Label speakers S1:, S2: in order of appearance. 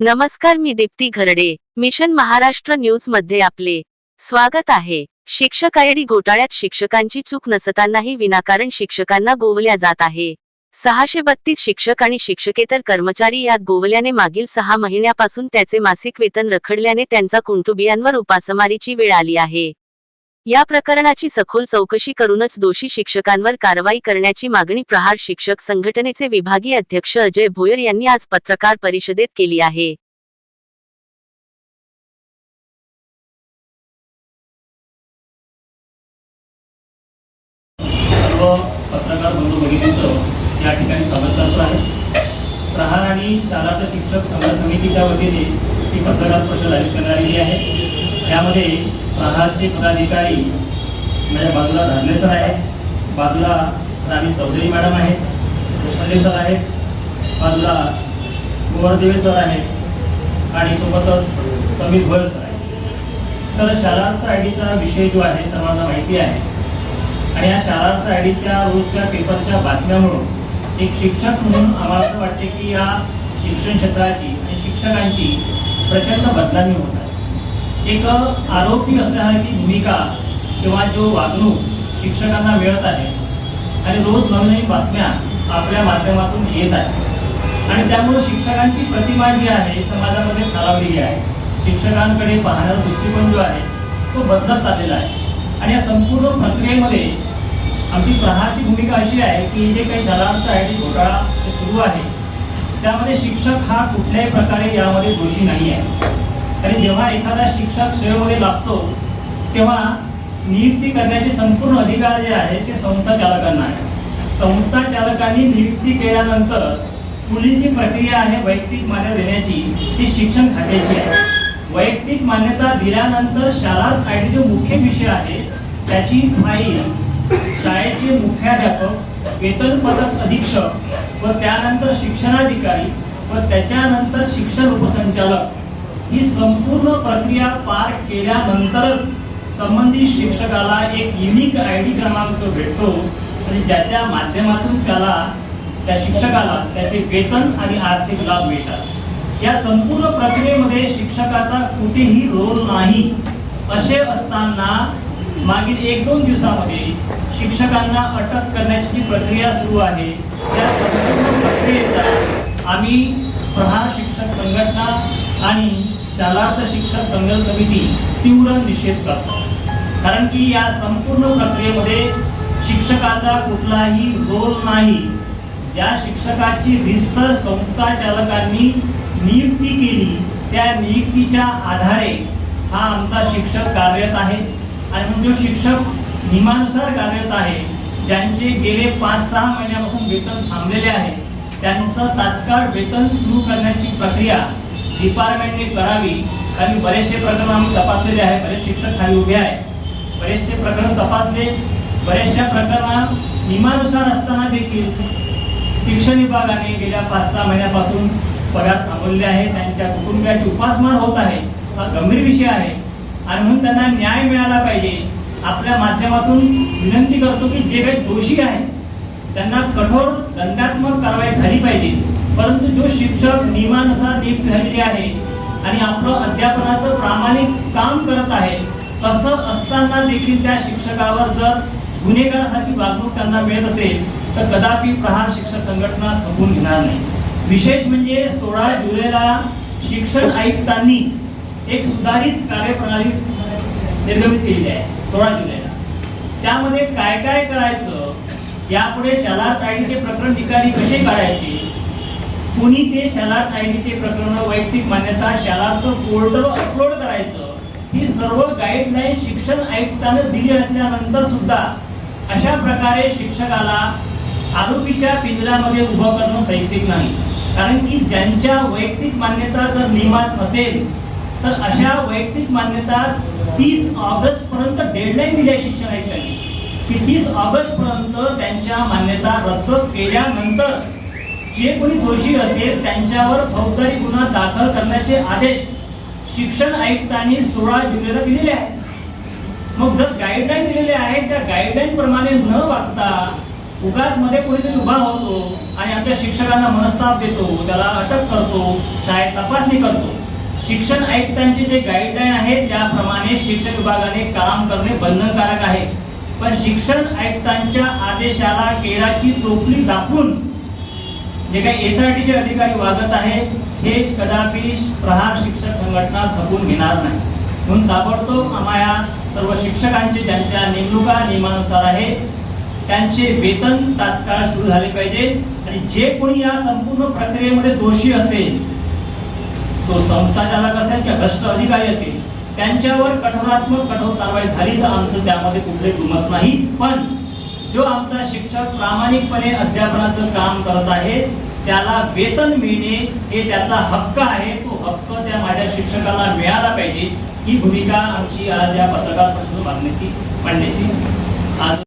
S1: नमस्कार मी दीप्ती घरडे. मिशन महाराष्ट्र न्यूजमध्ये आपले स्वागत आहे. शिक्षक आयडी घोटाळ्यात शिक्षकांची चूक नसतानाही विनाकारण शिक्षकांना गोवल्या जात आहे. सहाशे बत्तीस शिक्षक आणि शिक्षकेतर कर्मचारी यात गोवल्याने मागील सहा महिन्यापासून त्याचे मासिक वेतन रखडल्याने त्यांचा कुटुंबियांवर उपासमारीची वेळ आली आहे. या प्रकरणाची सखोल चौकशी करूनच दोषी शिक्षकांवर कारवाई करण्याची मागणी प्रहार शिक्षक संघटनेचे विभागीय अध्यक्ष अजय भोयर यांनी आज पत्रकार परिषदेत केली आहे.
S2: पत्रकार बंधू या ठिकाणी स्वागत करतो आहे. प्रहार आणि चालाचा शिक्षक संघ समितीच्या वतीने ही पत्रकार परिषद आयोजित करण्यात आलेली आहे. यामध्ये प्रहारचे पदाधिकारी माझ्या बाजूला धारणे सर आहेत बाजूला राणी चौधरी मॅडम आहेत देशपांडे सर आहेत बाजूला गोवर्देवे सर आहेत आणि सोबतच समीर भोयर सर आहेत. तर शालार्थ आय डीचा विषय जो आहे सर्वांना माहिती आहे. आणि या शाळार्थ आयडीच्या रोजच्या पेपरच्या बातम्यामुळं एक शिक्षक म्हणून आम्हाला असं वाटते की या शिक्षण क्षेत्राची आणि शिक्षकांची प्रचंड बदनामी होत आहे. एक आरोपी असण्यासारखी भूमिका किंवा जो वागणूक शिक्षकांना मिळत आहे आणि रोज नवनवीन बातम्या आपल्या माध्यमातून येत आहेत. आणि त्यामुळे शिक्षकांची प्रतिमा जी आहे समाजामध्ये खालावलेली आहे शिक्षकांकडे पाहण्याचा दृष्टिकोन जो आहे तो बदलत चाललेला आहे. आणि या संपूर्ण प्रक्रियेमध्ये आमची प्रहारची भूमिका अशी आहे की जे काही शालांत आहे डी घोटाळा सुरू आहे. त्यामध्ये शिक्षक हा कुठल्याही प्रकारे यामध्ये दोषी नाही आहे. आणि जेव्हा एखादा शिक्षक सेवेमध्ये लागतो तेव्हा नियुक्ती करण्याचे संपूर्ण अधिकार जे आहे ते संस्था चालकांना आहे. संस्था चालकांनी नियुक्ती केल्यानंतर पुढील जी प्रक्रिया आहे वैयक्तिक मान्यता देण्याची ती शिक्षण खात्याची आहे. वैयक्तिक मान्यता दिल्यानंतर शाळा आय जो मुख्य विषय आहे त्याची फाईल शाळेचे मुख्याध्यापक वेतन पदक अधीक्षक व त्यानंतर शिक्षणाधिकारी व त्याच्यानंतर शिक्षण उपसंचालक ही संपूर्ण प्रक्रिया पार केल्यानंतर संबंधित शिक्षकाला एक युनिक आय डी क्रमांक भेटतो आणि ज्याच्या माध्यमातून त्याला त्या शिक्षकाला त्याचे वेतन आणि आर्थिक लाभ मिळतात. या संपूर्ण प्रक्रियेमध्ये शिक्षकाचा कुठेही रोल नाही. असे असताना मागील एक दोन दिवसामध्ये शिक्षकांना अटक करण्याची जी प्रक्रिया सुरू आहे त्या संपूर्ण प्रक्रियेचा आम्ही प्रहार शिक्षक संघटना आणि शालार्थ शिक्षक संघ समिती तीव्र निषेध करतो. कारण की या संपूर्ण प्रक्रियेमध्ये शिक्षकाचा कुठलाही रोल नाही. ज्या शिक्षकाची रिसर संस्था चालकांनी नियुक्ती केली त्या नियुक्तीच्या आधारे हा आमचा शिक्षक कार्यरत आहे. आणि मग जो शिक्षक नियमानुसार कार्यरत आहे ज्यांचे गेले पाच सहा महिन्यापासून वेतन थांबलेले आहे त्यांचं तात्काळ वेतन सुरू करण्याची प्रक्रिया डिपार्टमेंटने करावी. आणि बरेचसे प्रकरण आम्ही तपासलेले आहे. बरेच शिक्षक खाली उभे आहे. बरेचसे प्रकरण तपासले. बऱ्याचशा प्रकरणा नियमानुसार असताना देखील शिक्षण विभागाने गेल्या पाच सहा महिन्यापासून पगार थांबवलेले आहे. त्यांच्या कुटुंबियाची उपासमार होत आहे. हा गंभीर विषय आहे. आणि म्हणून त्यांना न्याय मिळाला पाहिजे. आपल्या माध्यमातून विनंती करतो की जे काही दोषी आहेत त्यांना कठोर दंडात्मक कारवाई झाली पाहिजे. परंतु जो शिक्षक नियमानुसार नियुक्त झालेले आहे आणि आपलं अध्यापनाचं प्रामाणिक काम करत आहे असं असताना देखील त्या शिक्षकावर जर गुन्हेगारासारखी वागणूक त्यांना मिळत असेल तर कदापि प्रहार शिक्षक संघटना थकून घेणार नाही. विशेष म्हणजे सोळा जुलैला शिक्षण आयुक्तांनी एक सुधारित कार्यप्रणाली निर्गमित केलेली आहे सोळा जुलैला त्यामध्ये काय काय करायचं यापुढे शालार्थ आयडीचे प्रकरण ठिकाणी कसे काढायचे? कुणी ते शालार्थ आयडीचे प्रकरण वैयक्तिक मान्यता शालार्थ पोर्टल अपलोड करायचं? ही सर्व गाईडलाईन शिक्षण आयुक्तानं दिली असल्यानंतर सुद्धा अशा प्रकारे शिक्षकाला आरोपीच्या पिंजऱ्यामध्ये उभं करणं साहित्यिक नाही. कारण की ज्यांच्या वैयक्तिक मान्यता जर नियमात असेल तर अशा वैयक्तिक मान्यता तीस ऑगस्ट पर्यंत डेडलाईन दिली आहे शिक्षण आयुक्तांनी की तीस ऑगस्ट पर्यंत त्यांच्या मान्यता रद्द केल्यानंतर जे कोणी दोषी असेल त्यांच्यावर फौजदारी गुन्हा दाखल करण्याचे आदेश शिक्षण आयुक्तांनी सोळा जुलैला दिलेले आहे मग जर गाईडलाईन दिलेले आहेत त्या गाईडलाईन प्रमाणे न वागता उगाच मध्ये कोणीतरी उभा होतो आणि आमच्या शिक्षकांना मनस्ताप देतो त्याला अटक करतो शाळेत तपासणी करतो. शिक्षण आयुक्तांचे जे गाईडलाईन आहेत त्याप्रमाणे शिक्षण विभागाने काम करणे बंधनकारक आहे. पण शिक्षण आयुक्तांच्या आदेशाला केराची टोपली दाखवून जे काही एस आर टीचे अधिकारी वागत आहेत हे कदापि प्रहार शिक्षक संघटना थकून घेणार नाही. म्हणून ताबडतोब आम्हाला सर्व शिक्षकांचे ज्यांच्या नेमणुका नियमानुसार आहे त्यांचे वेतन तात्काळ सुरू झाले पाहिजे. आणि जे कोणी या संपूर्ण प्रक्रियेमध्ये दोषी असेल तो संस्था चालक असेल किंवा भ्रष्ट अधिकारी असेल त्यांच्यावर कठोरात्मक कठोर कारवाई झाली तर आमचं त्यामध्ये कुठले दुमत नाही. पण जो आमचा शिक्षक प्रामाणिकपणे अध्यापनाचं काम करत आहे त्याला वेतन मिळणे हे त्याचा हक्क आहे. तो हक्क त्या माझ्या शिक्षकाला मिळाला पाहिजे. ही भूमिका आमची आज या पत्रकार परिषद मांडण्याची मांडण्याची आज